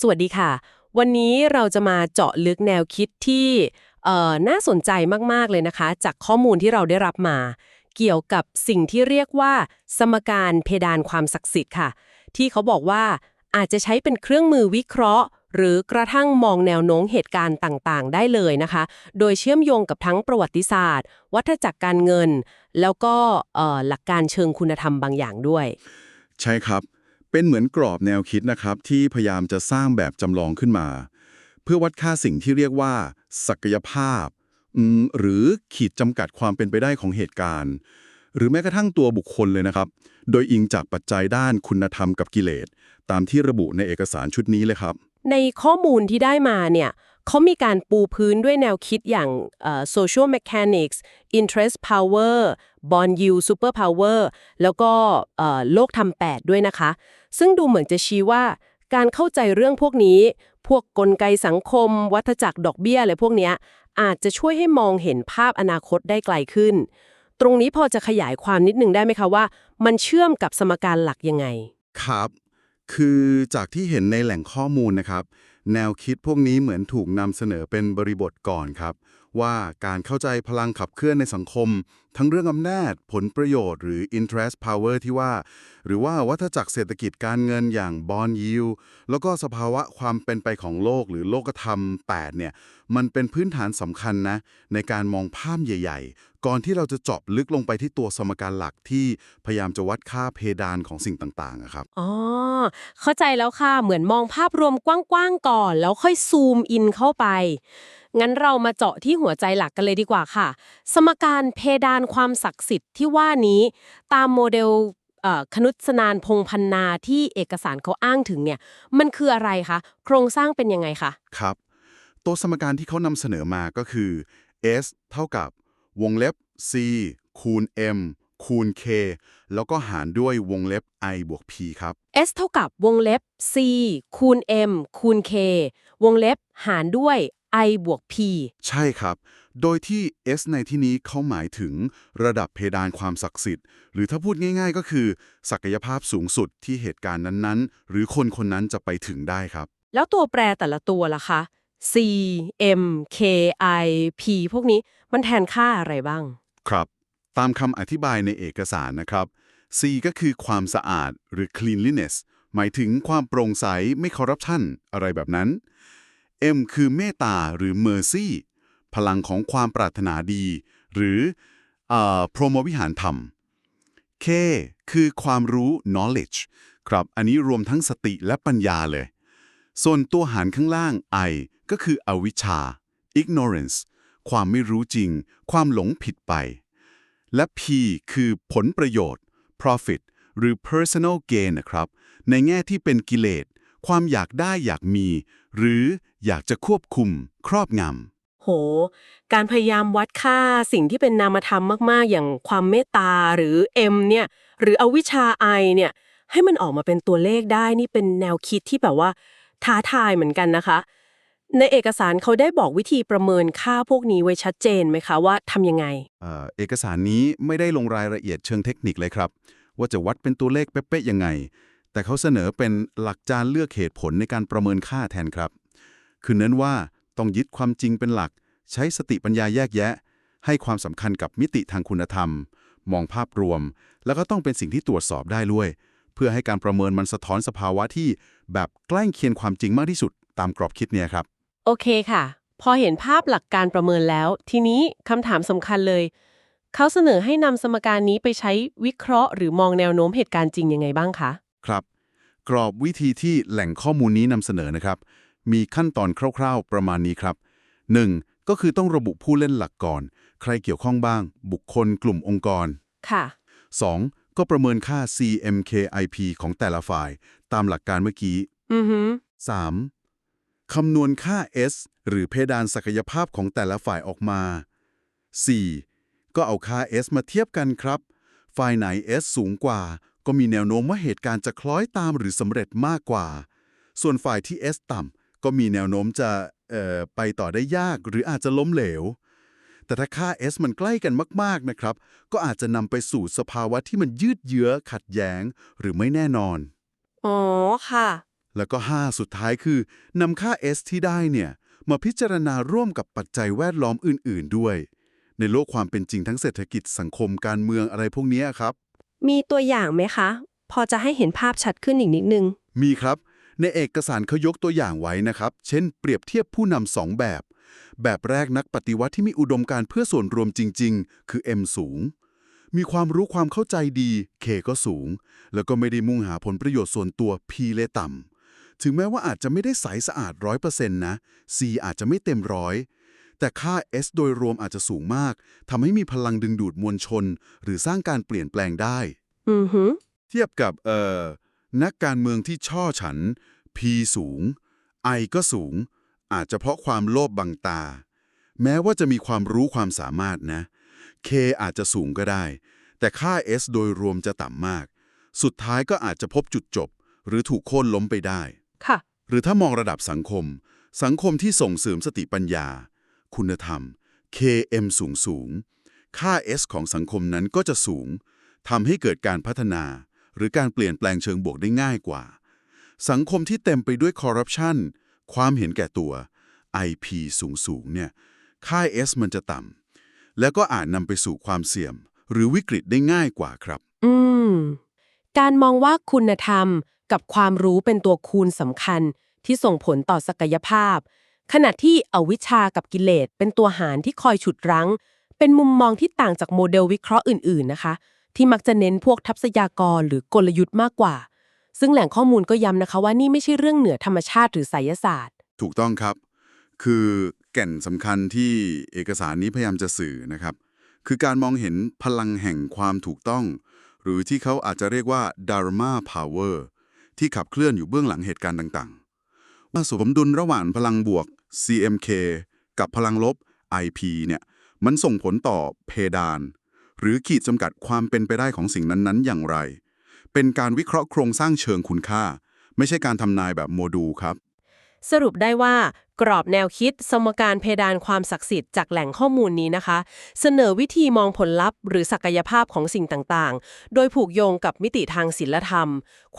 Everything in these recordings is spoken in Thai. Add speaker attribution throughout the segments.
Speaker 1: สวัสดีค่ะ วันนี้เราจะมาเจาะลึกแนวคิดที่เอ่อน่าสนใจมาก ๆ เลยนะคะ จากข้อมูลที่เราได้รับมา เกี่ยวกับสิ่งที่เรียกว่า สมการเพดานความศักดิ์สิทธิ์ค่ะ ที่เขาบอกว่าอาจจะใช้เป็นเครื่องมือวิเคราะห์ หรือกระทั่งมองแนวโน้มเหตุการณ์ต่างๆ ได้เลยนะคะ โดยเชื่อมโยงกับทั้งประวัติศาสตร์ วัฏจักรการเงิน แล้วก็เอ่อหลักการเชิงคุณธรรมบางอย่างด้วย
Speaker 2: ใช่ครับ เป็นเหมือนกรอบแนวคิดนะครับที่พยายามจะสร้างแบบจำลองขึ้นมา เพื่อวัดค่าสิ่งที่เรียกว่า ศักยภาพ หรือขีดจำกัดความเป็นไปได้ของเหตุการณ์ หรือแม้กระทั่งตัวบุคคลเลยนะครับ โดยอิงจากปัจจัยด้านคุณธรรมกับกิเลส ตามที่ระบุในเอกสารชุดนี้เลยครับ
Speaker 1: ในข้อมูลที่ได้มาเนี่ยเขามีการปูพื้นด้วยแนวคิดอย่าง social mechanics interest power เอ่อ social mechanics interest power bond yield super power แล้วก็โลกทำแปดด้วยนะคะ ซึ่งดูเหมือนจะชี้ว่าการเข้าใจเรื่องพวกนี้ พวกกลไกสังคม วัฏจักรดอกเบี้ยอะไรพวกเนี้ยอาจจะช่วยให้มองเห็นภาพอนาคตได้ไกลขึ้น ตรงนี้พอจะขยายความนิดนึงได้ไหมคะว่า มันเชื่อมกับสมการหลักยังไง
Speaker 2: ครับ คือจากที่เห็นในแหล่งข้อมูลนะครับ แนวคิดพวกนี้เหมือนถูกนำเสนอเป็นบริบทก่อนครับ ว่าการเข้าใจพลังขับเคลื่อนในสังคม ทั้งเรื่องอำนาจ ผลประโยชน์หรือ interest power ที่ว่า หรือว่าวัฏจักรเศรษฐกิจการเงินอย่าง bond yield แล้วก็สภาวะความเป็นไปของโลกหรือโลกธรรม 8 เนี่ย มันเป็นพื้นฐานสำคัญนะ ในการมองภาพใหญ่ ๆ ก่อนที่เราจะเจาะลึกลงไปที่ตัวสมการหลักที่พยายามจะวัดค่าเพดานของสิ่งต่างๆครับ
Speaker 1: อ๋อเข้าใจแล้วค่ะเหมือนมองภาพรวมกว้างๆก่อน แล้วค่อยซูมอินเข้าไป งั้นเรามาเจาะที่หัวใจหลักกันเลยดีกว่าค่ะ สมการเพดานความศักดิ์สิทธิ์ที่ว่านี้ ตามโมเดลเอ่อคนุษนานพงพันนาที่เอกสารเขาอ้างถึงเนี่ย มันคืออะไรคะ โครงสร้างเป็นยังไงคะ
Speaker 2: ครับ ตัวสมการที่เขานำเสนอมาก็คือ s เท่ากับ วงเล็บ c คูณ m คูณ k แล้วก็หารด้วยวงเล็บ i บวก p ครับ
Speaker 1: S เท่ากับวงเล็บ c คูณ m คูณ k วงเล็บหารด้วย i บวก p
Speaker 2: ใช่ครับ โดยที่ s ในที่นี้เขาหมายถึงระดับเพดานความศักดิ์สิทธิ์ หรือถ้าพูดง่ายๆ ก็คือ ศักยภาพสูงสุดที่เหตุการณ์นั้นๆ หรือคนคนนั้นจะไปถึงได้ครับ
Speaker 1: แล้วตัวแปรแต่ละตัวล่ะคะ C M K I P พวกนี้มันแทนค่าอะไรบ้าง
Speaker 2: ครับ ตามคำอธิบายในเอกสารนะครับ C ก็คือความสะอาดหรือ cleanliness หมายถึงความโปร่งใสไม่คอร์รัปชันอะไรแบบนั้น M คือเมตตาหรือ mercy พลังของความปรารถนาดี หรือเอ่อพรหมวิหารธรรม K คือความรู้ knowledge ครับ อันนี้รวมทั้งสติและปัญญาเลย ส่วนตัวหารข้างล่าง I ก็คืออวิชชา ignorance ความไม่รู้จริง ความหลงผิดไป และ P คือผลประโยชน์ profit หรือ personal gain นะครับ ในแง่ที่เป็นกิเลส ความอยากได้อยากมี หรือ อยากจะควบคุม ครอบงำ
Speaker 1: โห การพยายามวัดค่าสิ่งที่เป็นนามธรรมมาก ๆ อย่างความเมตตาหรือ M เนี่ย หรืออวิชชา I เนี่ย ให้มันออกมาเป็นตัวเลขได้นี่เป็นแนวคิดที่แบบว่า ท้าทายเหมือนกันนะคะ ในเอกสารเขาได้บอกวิธีประเมินค่าพวกนี้ไว้ชัดเจนไหมคะว่าทำยังไง
Speaker 2: เอ่อเอกสารนี้ไม่ได้ลงรายละเอียดเชิงเทคนิคเลยครับ ว่าจะวัดเป็นตัวเลขเป๊ะๆยังไง แต่เขาเสนอเป็นหลักจานเลือกเหตุผลในการประเมินค่าแทนครับ คือเน้นว่าต้องยึดความจริงเป็นหลัก ใช้สติปัญญาแยกแยะ ให้ความสำคัญกับมิติทางคุณธรรม มองภาพรวม แล้วก็ต้องเป็นสิ่งที่ตรวจสอบได้ด้วย เพื่อให้การประเมินมันสะท้อนสภาวะที่แบบใกล้เคียงความจริงมากที่สุดตามกรอบคิดเนี่ยครับ
Speaker 1: โอเคค่ะ พอเห็นภาพหลักการประเมินแล้ว ทีนี้คำถามสำคัญเลย เขาเสนอให้นำสมการนี้ไปใช้วิเคราะห์ หรือมองแนวโน้มเหตุการณ์จริงยังไงบ้างคะ
Speaker 2: ครับ กรอบวิธีที่แหล่งข้อมูลนี้นำเสนอนะครับ มีขั้นตอนคร่าวๆ ประมาณนี้ครับ 1. ก็คือต้องระบุผู้เล่นหลักก่อน ใครเกี่ยวข้องบ้าง บุคคลกลุ่มองค์กร
Speaker 1: ค่ะ
Speaker 2: 2. ก็ประเมินค่า CMKIP ของแต่ละฝ่าย ตามหลักการเมื่อกี้
Speaker 1: อือฮึ
Speaker 2: 3. คำนวณค่า S หรือเพดานศักยภาพของแต่ละฝ่ายออกมา 4. ก็เอาค่า S มาเทียบกันครับ ฝ่ายไหน S สูงกว่า ก็มีแนวโน้มว่าเหตุการณ์จะคล้อยตามหรือสำเร็จมากกว่า ส่วนฝ่ายที่ S ต่ำ ก็มีแนวโน้มจะเอ่อไปต่อได้ยากหรืออาจจะล้มเหลว แต่ถ้าค่า S มันใกล้กันมากๆนะครับ ก็อาจจะนำไปสู่สภาวะที่มันยืดเยื้อขัดแย้งหรือไม่แน่นอน
Speaker 1: อ๋อ ค่ะ
Speaker 2: แล้วก็ 5 สุดท้ายคือนำค่า S ที่ได้เนี่ย มาพิจารณาร่วมกับปัจจัยแวดล้อมอื่น ๆ ด้วย ในโลกความเป็นจริงทั้งเศรษฐกิจสังคมการเมืองอะไรพวกเนี้ยครับ
Speaker 3: มีตัวอย่างไหมคะ พอจะให้เห็นภาพชัดขึ้นอีกนิดนึง
Speaker 2: มีครับ ในเอกสารเขายกตัวอย่างไว้นะครับ เช่น เปรียบเทียบผู้นำสองแบบ แบบแรกนักปฏิวัติที่มีอุดมการณ์เพื่อส่วนรวมจริง ๆ คือ M สูง มีความรู้ความเข้าใจดี K ก็สูง แล้วก็ไม่ได้มุ่งหาผลประโยชน์ส่วนตัว P เลยต่ำ ถึงแม้ว่าอาจจะไม่ได้ใสสะอาดร้อยเปอร์เซ็นต์นะ C อาจจะไม่เต็มร้อยแต่ค่า S โดยรวมอาจจะสูงมาก ทำให้มีพลังดึงดูดมวลชน หรือสร้างการเปลี่ยนแปลงได้
Speaker 3: อือหือ
Speaker 2: เทียบกับเอ่อ นักการเมืองที่ช่อฉัน P สูง I ก็สูง อาจจะเพราะความโลภบังตา แม้ว่าจะมีความรู้ความสามารถนะ K อาจจะสูงก็ได้ แต่ค่า S โดยรวมจะต่ำมาก สุดท้ายก็อาจจะพบจุดจบ หรือถูกโค่นล้มไปได้
Speaker 3: ค่ะ
Speaker 2: หรือถ้ามองระดับสังคม สังคมที่ส่งเสริมสติปัญญา คุณธรรม KM สูงสูง ค่า S ของสังคมนั้นก็จะสูงทำให้เกิดการพัฒนา หรือการเปลี่ยนแปลงเชิงบวกได้ง่ายกว่า สังคมที่เต็มไปด้วยคอร์รัปชันความเห็นแก่ตัว IP สูงสูงเนี่ยค่า S มันจะต่ำแล้วก็อาจนำไปสู่ความเสี่ยม หรือวิกฤตได้ง่ายกว่าครับ
Speaker 1: อืม การมองว่าคุณธรรมกับความรู้เป็นตัวคูณสำคัญที่ส่งผลต่อศักยภาพ ขณะที่อวิชชากับกิเลสเป็นตัวหารที่คอยฉุดรั้ง เป็นมุมมองที่ต่างจากโมเดลวิเคราะห์อื่น ๆ นะคะ ที่มักจะเน้นพวกทัพยากรหรือกลยุทธ์มากกว่า ซึ่งแหล่งข้อมูลก็ย้ำนะคะว่านี่ไม่ใช่เรื่องเหนือธรรมชาติหรือไสยศาสตร์
Speaker 2: ถูกต้องครับ คือแก่นสำคัญที่เอกสารนี้พยายามจะสื่อนะครับ คือการมองเห็นพลังแห่งความถูกต้อง หรือที่เขาอาจจะเรียกว่า Dharma Power ที่ขับเคลื่อนอยู่เบื้องหลังเหตุการณ์ต่างๆ ว่าสมดุลระหว่างพลังบวก CMK กับพลังลบ IP เนี่ย มันส่งผลต่อเพดาน หรือขีดจำกัดความเป็นไปได้ของสิ่งนั้นๆ อย่างไร เป็นการวิเคราะห์โครงสร้างเชิงคุณค่า ไม่ใช่การทำนายแบบโมดูลครับ
Speaker 1: สรุปได้ว่า กรอบแนวคิด สมการเพดานความศักดิ์สิทธิ์จากแหล่งข้อมูลนี้นะคะ เสนอวิธีมองผลลัพธ์หรือศักยภาพของสิ่งต่างๆ โดยผูกโยงกับมิติทางศิลธรรม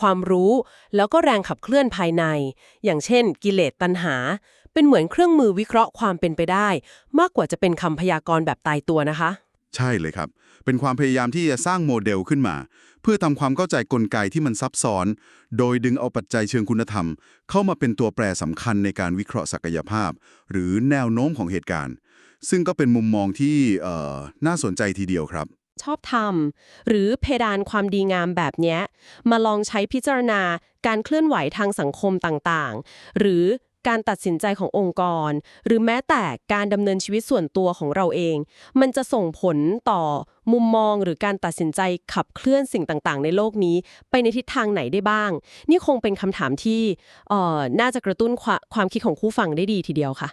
Speaker 1: ความรู้ แล้วก็แรงขับเคลื่อนภายใน อย่างเช่น กิเลสตัณหา เป็นเหมือนเครื่องมือวิเคราะห์ความเป็นไปได้ มากกว่าจะเป็นคำพยากรณ์แบบตายตัวนะคะ
Speaker 2: ใช่เลยครับ เป็นความพยายามที่จะสร้างโมเดลขึ้นมา เพื่อทำความเข้าใจกลไกที่มันซับซ้อน โดยดึงเอาปัจจัยเชิงคุณธรรม เข้ามาเป็นตัวแปรสำคัญในการวิเคราะห์ศักยภาพ หรือแนวโน้มของเหตุการณ์ ซึ่งก็เป็นมุมมองที่น่าสนใจทีเดียวครับ
Speaker 1: ชอบทำหรือเพดานความดีงามแบบนี้มาลองใช้พิจารณาการเคลื่อนไหวทางสังคมต่างๆ หรือ การตัดสินใจขององค์กร หรือแม้แต่การดำเนินชีวิตส่วนตัวของเราเอง มันจะส่งผลต่อมุมมองหรือการตัดสินใจขับเคลื่อนสิ่งต่างๆ ในโลกนี้ ไปในทิศทางไหนได้บ้าง นี่คงเป็นคำถามที่อ่อน่าจะกระตุ้นความคิดของคู่ฟังได้ดีทีเดียวค่ะ